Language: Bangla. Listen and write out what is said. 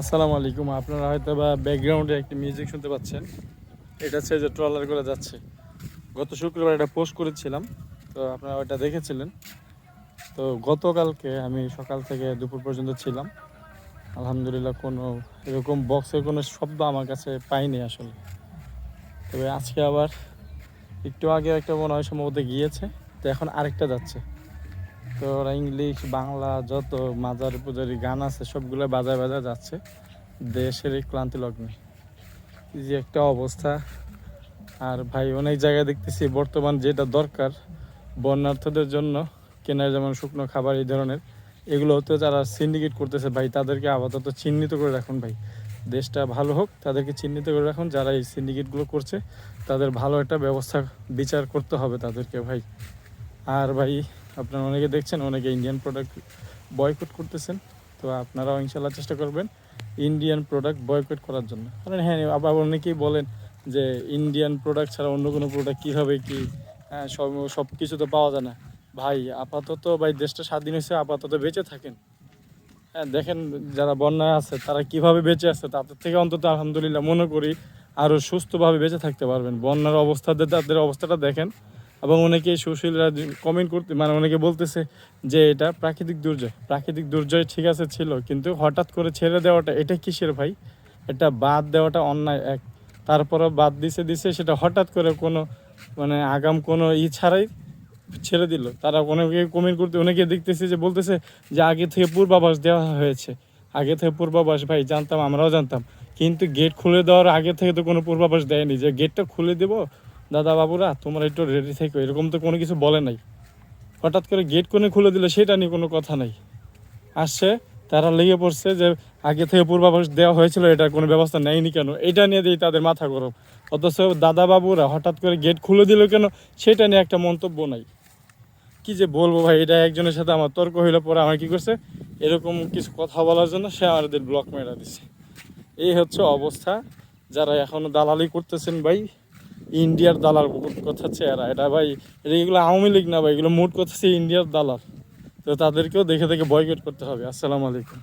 আসসালামু আলাইকুম। আপনারা হয়তো বা ব্যাকগ্রাউন্ডে একটি মিউজিক শুনতে পাচ্ছেন। এটা হচ্ছে যে ট্রলার করে যাচ্ছে। গত শুক্রবার এটা পোস্ট করেছিলাম, তো আপনারা ওটা দেখেছিলেন। তো গতকালকে আমি সকাল থেকে দুপুর পর্যন্ত ছিলাম। আলহামদুলিল্লাহ কোনো এরকম বক্সের কোনো শব্দ আমার কাছে পাইনি আসলে। তবে আজকে আবার একটু আগে একটা মনে হয় সম্ভবত গিয়েছে, তো এখন আরেকটা যাচ্ছে। তো ওরা ইংলিশ, বাংলা যত মাজার পূজারি গান আছে সবগুলো বাজায় বাজায় যাচ্ছে। দেশের এই ক্লান্তি লগ্নে। যে একটা অবস্থা। আর ভাই, অনেক জায়গায় দেখতেছি বর্তমান যেটা দরকার বন্যার্থদের জন্য, কেনার যেমন শুকনো খাবার এই ধরনের এগুলো তো যারা সিন্ডিকেট করতেছে ভাই, তাদেরকে আপাতত চিহ্নিত করে রাখুন ভাই। দেশটা ভালো হোক, তাদেরকে চিহ্নিত করে রাখুন। যারা এই সিন্ডিকেটগুলো করছে, তাদের ভালো একটা ব্যবস্থা, বিচার করতে হবে তাদেরকে ভাই। আর ভাই আপনারা অনেকে দেখছেন, অনেকে ইন্ডিয়ান প্রোডাক্ট বয়কট করতেছেন, তো আপনারাও ইনশাল্লাহ চেষ্টা করবেন ইন্ডিয়ান প্রোডাক্ট বয়কট করার জন্য। কারণ হ্যাঁ আবার অনেকেই বলেন যে ইন্ডিয়ান প্রোডাক্ট ছাড়া অন্য কোনো প্রোডাক্ট কীভাবে কি সব সব কিছু তো পাওয়া যায় না। ভাই, আপাতত ভাই, দেশটা স্বাধীন হয়েছে, আপাতত বেঁচে থাকেন। হ্যাঁ দেখেন যারা বন্যায় আছে, তারা কীভাবে বেঁচে আছে, তাদের থেকে অন্তত আলহামদুলিল্লাহ মনে করি আরও সুস্থভাবে বেঁচে থাকতে পারবেন। বন্যার অবস্থাতে তাদের অবস্থাটা দেখেন। এবং অনেকে সুশীলরা কমেন্ট করতে মানে অনেকে বলতেছে যে এটা প্রাকৃতিক দুর্যোগ। প্রাকৃতিক দুর্যোগ ঠিক আছে ছিল, কিন্তু হঠাৎ করে ছেড়ে দেওয়াটা, এটা কিসের ভাই? এটা বাদ দেওয়াটা অন্যায় এক। তারপরে বাদ দিছে দিছে, সেটা হঠাৎ করে কোনো মানে আগাম কোনো ই ছাড়াই ছেড়ে দিল। তারা অনেকে কমেন্ট করতে, অনেকে দেখতেছে যে বলতেছে যে আগে থেকে পূর্বাভাস দেওয়া হয়েছে। আগে থেকে পূর্বাভাস, ভাই, জানতাম, আমরাও জানতাম। কিন্তু গেট খুলে দেওয়ার আগে থেকে তো কোনো পূর্বাভাস দেয়নি। যে গেটটা খুলে দেবো দাদা বাবুরা তোমরা একটু রেডি থেকো। এরকম তো কোনো কিছু বলে নাই। হঠাৎ করে গেট কোনে খুলে দিলে, সেটা নিয়ে কোনো কথা নাই। আসছে, তারা লেগে পড়ছে যে আগে থেকে পূর্বাভাস দেওয়া হয়েছিল এটার কোনো ব্যবস্থা নেয়নি কেন? এটা নিয়ে দিয়ে তাদের মাথা গরম। অথচ দাদা বাবুরা হঠাৎ করে গেট খুলে দিল কেন? সেটা নিয়ে একটা মন্তব্য নাই। কি যে বলব ভাই, এটা একজনের সাথে আমার তর্ক হইলে, পরে আমার কি করছে? এরকম কিছু কথা বলার জন্য সে আমাদের ব্লক মেরা দিছে। এই হচ্ছে অবস্থা। যারা এখনও দালালি করতেছেন ভাই ইন্ডিয়ার দালাল কথা চেহারা এটা ভাই, এটা এগুলো আওয়ামী লীগ না ভাই, এগুলো মোট কথা ইন্ডিয়ার দালাল। তো তাদেরকেও দেখে দেখে বয়কট করতে হবে। আসসালামু আলাইকুম।